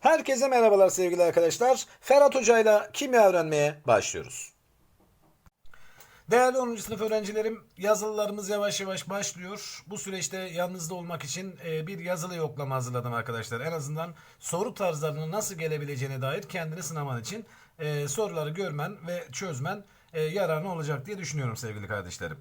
Herkese merhabalar sevgili arkadaşlar. Ferhat Hoca ile kimya öğrenmeye başlıyoruz. Değerli 10. sınıf öğrencilerim, yazılılarımız yavaş yavaş başlıyor. Bu süreçte yanınızda olmak için e, bir yazılı yoklama hazırladım arkadaşlar. En azından soru tarzlarının nasıl gelebileceğine dair kendini sınaman için e, soruları görmen ve çözmen e, yararlı olacak diye düşünüyorum sevgili kardeşlerim.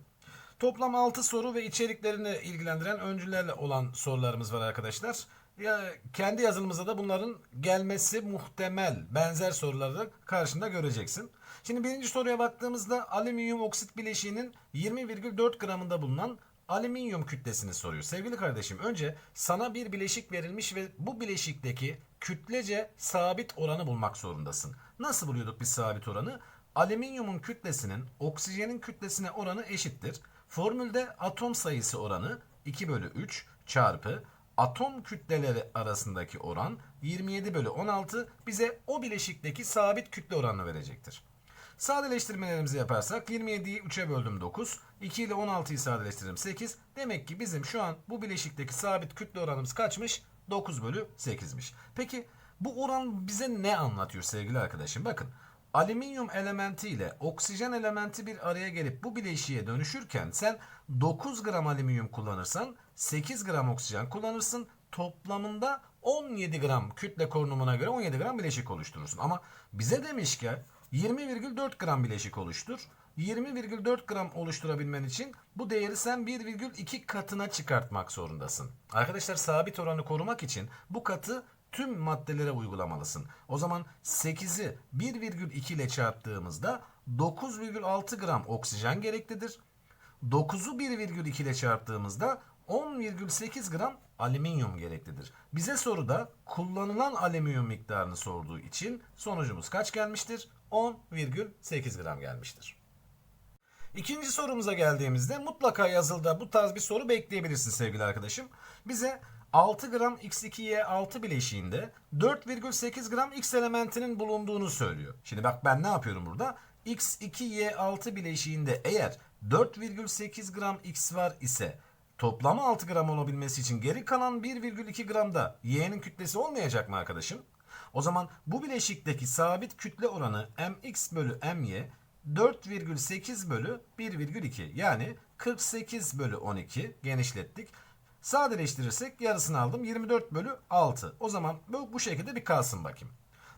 Toplam 6 soru ve içeriklerini ilgilendiren öncülerle olan sorularımız var arkadaşlar. Ya, kendi yazılımızda da bunların gelmesi muhtemel benzer soruları da karşında göreceksin. Şimdi birinci soruya baktığımızda alüminyum oksit bileşiğinin 20,4 gramında bulunan alüminyum kütlesini soruyor. Sevgili kardeşim önce sana bir bileşik verilmiş ve bu bileşikteki kütlece sabit oranı bulmak zorundasın. Nasıl buluyorduk biz sabit oranı? Alüminyumun kütlesinin oksijenin kütlesine oranı eşittir. Formülde atom sayısı oranı 2 bölü 3 çarpı atom kütleleri arasındaki oran 27 bölü 16 bize o bileşikteki sabit kütle oranını verecektir. Sadeleştirmelerimizi yaparsak 27'yi 3'e böldüm 9. 2 ile 16'yı sadeleştiririm 8. Demek ki bizim şu an bu bileşikteki sabit kütle oranımız kaçmış? 9 bölü 8'miş. Peki bu oran bize ne anlatıyor sevgili arkadaşım? Bakın alüminyum elementi ile oksijen elementi bir araya gelip bu bileşiğe dönüşürken sen 9 gram alüminyum kullanırsan 8 gram oksijen kullanırsın. Toplamında 17 gram kütle korunumuna göre 17 gram bileşik oluşturursun. Ama bize demiş ki 20,4 gram bileşik oluştur. 20,4 gram oluşturabilmen için bu değeri sen 1,2 katına çıkartmak zorundasın. Arkadaşlar sabit oranı korumak için bu katı tüm maddelere uygulamalısın. O zaman 8'i 1,2 ile çarptığımızda 9,6 gram oksijen gereklidir. 9'u 1,2 ile çarptığımızda 10,8 gram alüminyum gereklidir. Bize soruda kullanılan alüminyum miktarını sorduğu için sonucumuz kaç gelmiştir? 10,8 gram gelmiştir. İkinci sorumuza geldiğimizde mutlaka yazılıda bu tarz bir soru bekleyebilirsin sevgili arkadaşım. Bize 6 gram X2Y6 bileşiğinde 4,8 gram X elementinin bulunduğunu söylüyor. Şimdi bak ben ne yapıyorum burada? X2Y6 bileşiğinde eğer 4,8 gram X var ise toplamı 6 gram olabilmesi için geri kalan 1,2 gramda Y'nin kütlesi olmayacak mı arkadaşım? O zaman bu bileşikteki sabit kütle oranı mx bölü my 4,8 bölü 1,2 yani 48 bölü 12 genişlettik. Sadeleştirirsek yarısını aldım 24 bölü 6. O zaman bu, bu şekilde bir kalsın bakayım.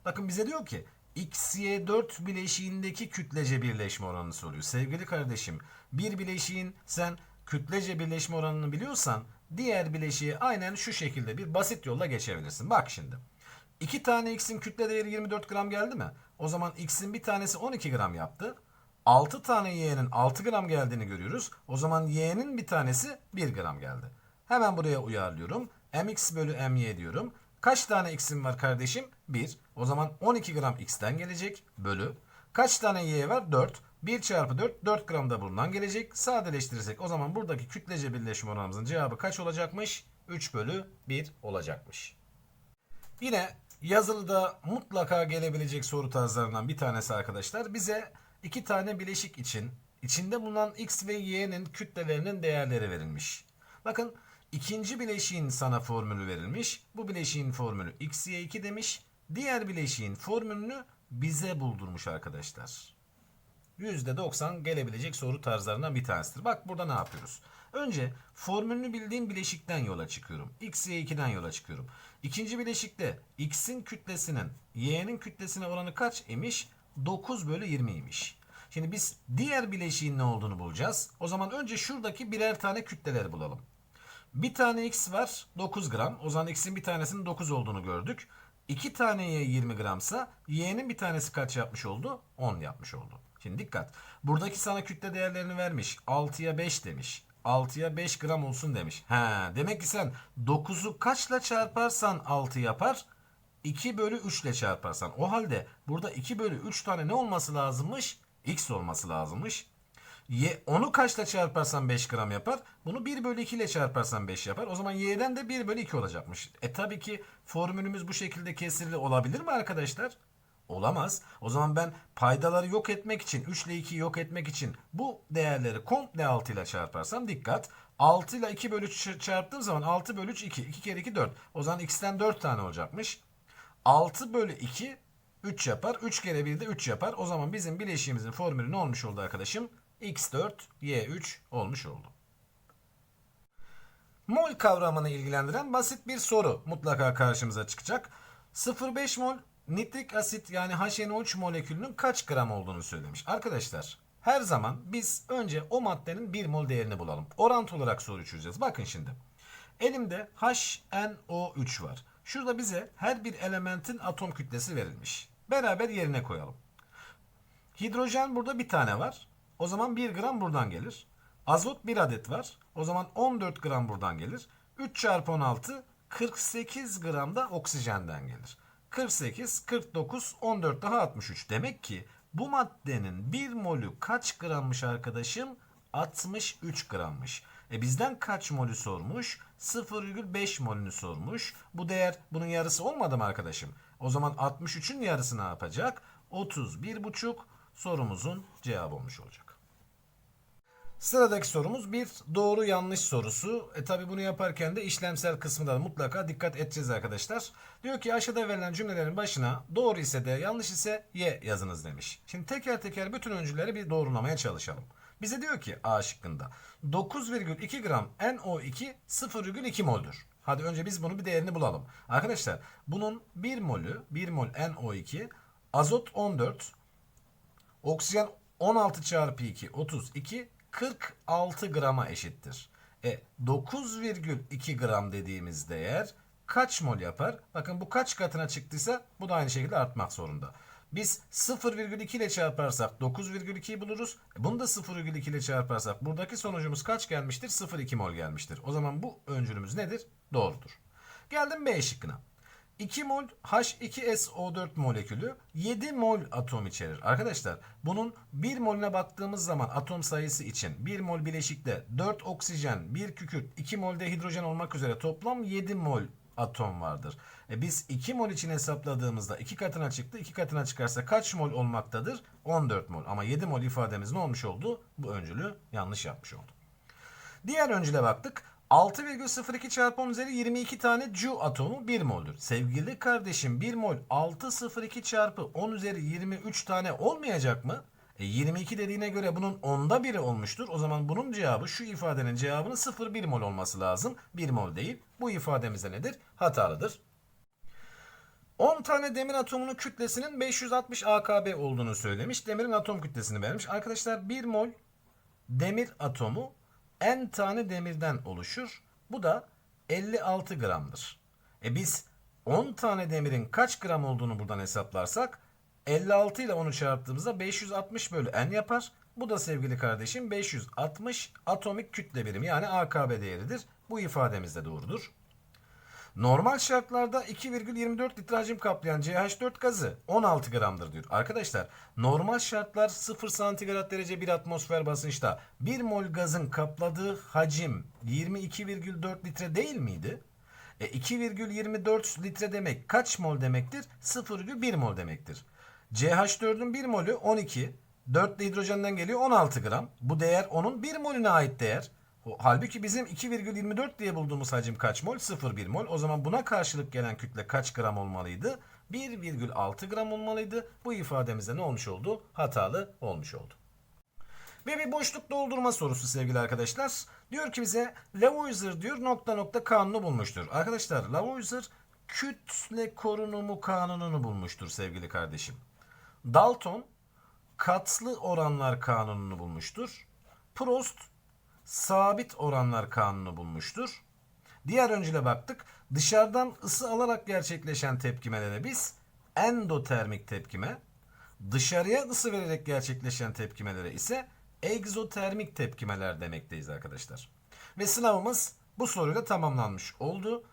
Bakın bize diyor ki XY4 bileşiğindeki kütlece birleşme oranını soruyor. Sevgili kardeşim bir bileşiğin sen kütlece birleşme oranını biliyorsan diğer bileşiği aynen şu şekilde bir basit yolla geçebilirsin. Bak şimdi. 2 tane x'in kütle değeri 24 gram geldi mi? O zaman x'in bir tanesi 12 gram yaptı. 6 tane y'nin 6 gram geldiğini görüyoruz. O zaman y'nin bir tanesi 1 gram geldi. Hemen buraya uyarlıyorum. mx bölü my diyorum. Kaç tane x'im var kardeşim? 1. O zaman 12 gram x'ten gelecek. Bölü. Kaç tane y var? 4. 1 çarpı 4 4 gram da bundan gelecek. Sadeleştirirsek o zaman buradaki kütlece birleşme oranımızın cevabı kaç olacakmış? 3 bölü 1 olacakmış. Yine yazılıda mutlaka gelebilecek soru tarzlarından bir tanesi arkadaşlar. Bize iki tane bileşik için içinde bulunan x ve y'nin kütlelerinin değerleri verilmiş. Bakın ikinci bileşiğin sana formülü verilmiş. Bu bileşiğin formülü xy2 demiş. Diğer bileşiğin formülünü bize buldurmuş arkadaşlar. %90 gelebilecek soru tarzlarından bir tanesidir. Bak burada ne yapıyoruz? Önce formülünü bildiğim bileşikten yola çıkıyorum. X, Y2'den yola çıkıyorum. İkinci bileşikte X'in kütlesinin Y'nin kütlesine oranı kaç imiş? 9 bölü 20 imiş. Şimdi biz diğer bileşiğin ne olduğunu bulacağız. O zaman önce şuradaki birer tane kütleleri bulalım. Bir tane X var 9 gram. O zaman X'in bir tanesinin 9 olduğunu gördük. 2 tane Y 20 gramsa Y'nin bir tanesi kaç yapmış oldu? 10 yapmış oldu. Şimdi dikkat. Buradaki sana kütle değerlerini vermiş. 6'ya 5 demiş. 6'ya 5 gram olsun demiş. He, demek ki sen 9'u kaçla çarparsan 6 yapar? 2 bölü 3 ile çarparsan. O halde burada 2 bölü 3 tane ne olması lazımmış? X olması lazımmış. Onu kaçla çarparsan 5 gram yapar? Bunu 1 bölü 2 ile çarparsan 5 yapar. O zaman y'den de 1 bölü 2 olacakmış. E tabii ki formülümüz bu şekilde kesirli olabilir mi arkadaşlar? Olamaz. O zaman ben paydaları yok etmek için 3 ile 2'yi yok etmek için bu değerleri komple 6 ile çarparsam dikkat. 6 ile 2 bölü 3 çarptığım zaman 6 bölü 3 2. 2 kere 2 4. O zaman x'ten 4 tane olacakmış. 6 bölü 2 3 yapar. 3 kere 1 de 3 yapar. O zaman bizim bileşiğimizin formülü ne olmuş oldu arkadaşım? X4 y3 olmuş oldu. Mol kavramını ilgilendiren basit bir soru mutlaka karşımıza çıkacak. 0,5 mol nitrik asit yani HNO3 molekülünün kaç gram olduğunu söylemiş. Arkadaşlar her zaman biz önce o maddenin 1 mol değerini bulalım. Orantı olarak soru çözeceğiz. Bakın şimdi. Elimde HNO3 var. Şurada bize her bir elementin atom kütlesi verilmiş. Beraber yerine koyalım. Hidrojen burada bir tane var. O zaman 1 gram buradan gelir. Azot 1 adet var. O zaman 14 gram buradan gelir. 3 çarpı 16 48 gram da oksijenden gelir. 48, 49, 14 daha 63. Demek ki bu maddenin 1 molü kaç grammış arkadaşım? 63 grammış. E bizden kaç molü sormuş? 0,5 molünü sormuş. Bu değer bunun yarısı olmadı mı arkadaşım? O zaman 63'ün yarısı ne yapacak? 31,5 sorumuzun cevabı olmuş olacak. Sıradaki sorumuz bir doğru yanlış sorusu. E tabi bunu yaparken de işlemsel kısmında da mutlaka dikkat edeceğiz arkadaşlar. Diyor ki aşağıda verilen cümlelerin başına doğru ise de yanlış ise y yazınız demiş. Şimdi teker teker bütün öncüleri bir doğrulamaya çalışalım. Bize diyor ki A şıkkında 9,2 gram NO2 0,2 mol'dür. Hadi önce biz bunu bir değerini bulalım. Arkadaşlar bunun 1 molü 1 mol NO2 azot 14 oksijen 16 çarpı 2 32 46 grama eşittir. E 9,2 gram dediğimiz değer kaç mol yapar? Bakın bu kaç katına çıktıysa bu da aynı şekilde artmak zorunda. Biz 0,2 ile çarparsak 9,2'yi buluruz. E bunu da 0,2 ile çarparsak buradaki sonucumuz kaç gelmiştir? 0,2 mol gelmiştir. O zaman bu öncülümüz nedir? Doğrudur. Geldim B şıkkına. 2 mol H2SO4 molekülü 7 mol atom içerir. Arkadaşlar bunun 1 molüne baktığımız zaman atom sayısı için 1 mol bileşikte 4 oksijen, 1 kükürt, 2 mol de hidrojen olmak üzere toplam 7 mol atom vardır. E biz 2 mol için hesapladığımızda 2 katına çıktı. 2 katına çıkarsa kaç mol olmaktadır? 14 mol. Ama 7 mol ifademiz ne olmuş oldu? Bu öncülü yanlış yapmış oldu. Diğer öncüle baktık. 6,02 çarpı 10 üzeri 22 tane Cu atomu 1 mol'dur. Sevgili kardeşim 1 mol 6,02 çarpı 10 üzeri 23 tane olmayacak mı? E 22 dediğine göre bunun onda biri olmuştur. O zaman bunun cevabı şu ifadenin cevabının 0,1 mol olması lazım. 1 mol değil. Bu ifademizde nedir? Hatalıdır. 10 tane demir atomunun kütlesinin 560 AKB olduğunu söylemiş. Demirin atom kütlesini vermiş. Arkadaşlar 1 mol demir atomu n tane demirden oluşur. Bu da 56 gramdır. E biz 10 tane demirin kaç gram olduğunu buradan hesaplarsak 56 ile onu çarptığımızda 560 bölü n yapar. Bu da sevgili kardeşim 560 atomik kütle birimi yani AKB değeridir. Bu ifademiz de doğrudur. Normal şartlarda 2,24 litre hacim kaplayan CH4 gazı 16 gramdır diyor. Arkadaşlar normal şartlar 0 santigrat derece bir atmosfer basınçta 1 mol gazın kapladığı hacim 22,4 litre değil miydi? E 2,24 litre demek kaç mol demektir? 0,1 mol demektir. CH4'ün 1 molü 12. 4 de hidrojenden geliyor 16 gram. Bu değer onun 1 molüne ait değer. Halbuki bizim 2,24 diye bulduğumuz hacim kaç mol? 0,1 mol. O zaman buna karşılık gelen kütle kaç gram olmalıydı? 1,6 gram olmalıydı. Bu ifademizde ne olmuş oldu? Hatalı olmuş oldu. Ve bir boşluk doldurma sorusu sevgili arkadaşlar. Diyor ki bize Lavoisier diyor nokta nokta kanunu bulmuştur. Arkadaşlar Lavoisier kütle korunumu kanununu bulmuştur sevgili kardeşim. Dalton katlı oranlar kanununu bulmuştur. Prost sabit oranlar kanunu bulmuştur. Diğer öncüle baktık. Dışarıdan ısı alarak gerçekleşen tepkimelere biz endotermik tepkime, dışarıya ısı vererek gerçekleşen tepkimelere ise egzotermik tepkimeler demekteyiz arkadaşlar. Ve sınavımız bu soruyla tamamlanmış oldu.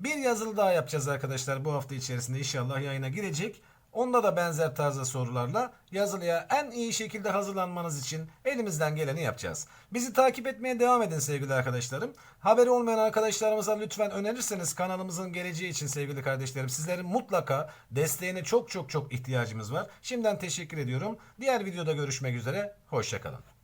Bir yazılı daha yapacağız arkadaşlar bu hafta içerisinde inşallah yayına girecek. Onda da benzer tarzda sorularla yazılıya en iyi şekilde hazırlanmanız için elimizden geleni yapacağız. Bizi takip etmeye devam edin sevgili arkadaşlarım. Haberi olmayan arkadaşlarımıza lütfen önerirseniz kanalımızın geleceği için sevgili kardeşlerim sizlerin mutlaka desteğine çok çok çok ihtiyacımız var. Şimdiden teşekkür ediyorum. Diğer videoda görüşmek üzere. Hoşçakalın.